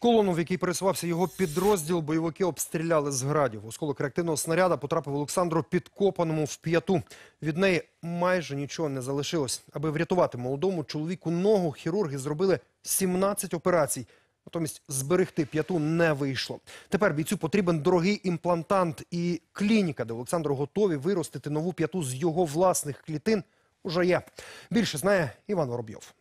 Колону, в якій пересувався його підрозділ, бойовики обстріляли з градів. Осколок реактивного снаряда потрапив Олександру Підкопаному в п'яту. Від неї майже нічого не залишилось. Аби врятувати молодому чоловіку ногу, хірурги зробили 17 операцій. Натомість зберегти п'яту не вийшло. Тепер бійцю потрібен дорогий імплантант і клініка, де Олександру готові виростити нову п'яту з його власних клітин. Уже є. Більше знає Іван Воробйов.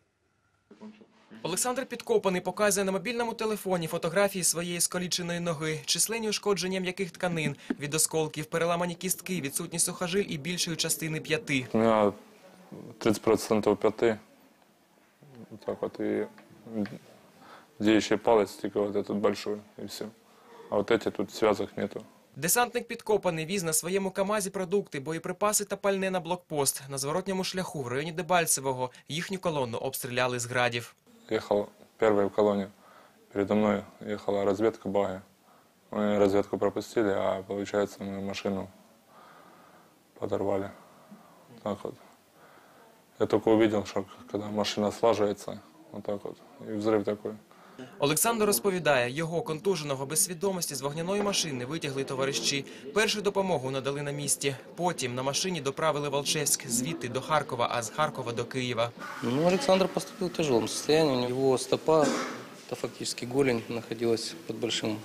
Олександр Підкопаний показує на мобільному телефоні фотографії своєї скаліченої ноги, численні ушкодження м'яких тканин від осколків, переламані кістки, відсутність сухожиль і більшої частини п'яти. У меня 30% пяты. Вот так вот. И деющий палец только вот этот большой, и все. А вот эти тут связок нету. Десантник Підкопаний віз на своєму КАМАЗі продукти, боєприпаси та пальне на блокпост. На зворотньому шляху в районі Дебальцевого їхню колону обстріляли з градів. Ехал первый в колонне. Передо мной ехала разведка баги. Мы разведку пропустили, а получается мы машину подорвали. Так вот. Я только увидел, что когда машина слаживается, вот так вот, и взрыв такой. Олександр розповідає, його контуженого без свідомості з вогняної машини витягли товариші. Першу допомогу надали на місці. Потім на машині доправили Волчевськ звідти до Харкова, а з Харкова до Києва. Ну, Александр поступил в тяжелом состоянии. Его стопа, это фактически голень, находилась под большим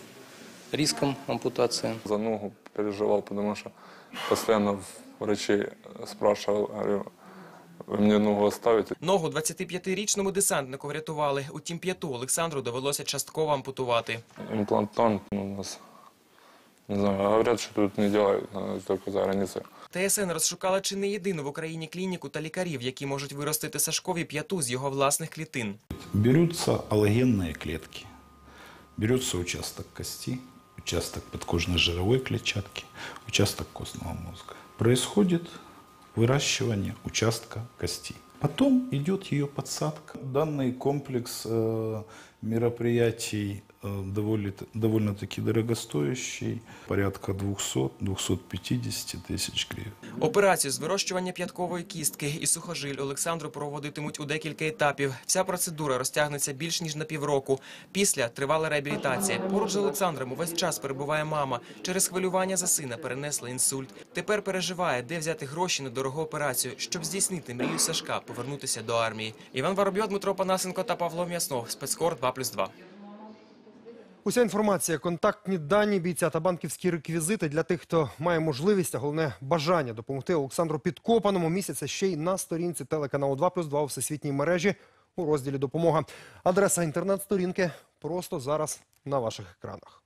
риском ампутации. За ногу переживал, потому что постоянно врачи спрашивал, вы ногу оставите? Ногу 25-річному десантнику врятували. Утім, п'яту Олександру довелося частково ампутувати. Имплантант ну, у нас, не знаю, говорят, что тут не делают, а только за границей. ТСН розшукала чи не єдину в Україні клініку та лікарів, які можуть виростити Сашкові п'яту з його власних клітин. Берутся аллогенные клетки. Берется участок кости, участок подкожно-жировой клетчатки, участок костного мозга. Происходит выращивание участка кости. Потом идет ее подсадка. Данный комплекс э, мероприятий э, довольно, довольно-таки дорогостоящий, порядка 200-250 тысяч гривен. Операцію з вирощування п'яткової кістки і сухожиль Олександру проводитимуть у декілька етапів. Вся процедура розтягнеться більш ніж на півроку. Після тривала реабілітація. Поруч з Олександром увесь час перебуває мама. Через хвилювання за сина перенесла інсульт. Тепер переживає, де взяти гроші на дорогу операцію, щоб здійснити мрію Сашка повернутися до армії. Іван Воробйов, Дмитро Панасенко та Павло М'яснов. Спецкор 2+,2. Уся інформація, контактні дані бійця та банківські реквізити для тих, хто має можливість, а головне бажання допомогти Олександру Підкопаному місяця ще й на сторінці телеканалу 2+,2 у всесвітній мережі у розділі «Допомога». Адреса інтернет-сторінки просто зараз на ваших екранах.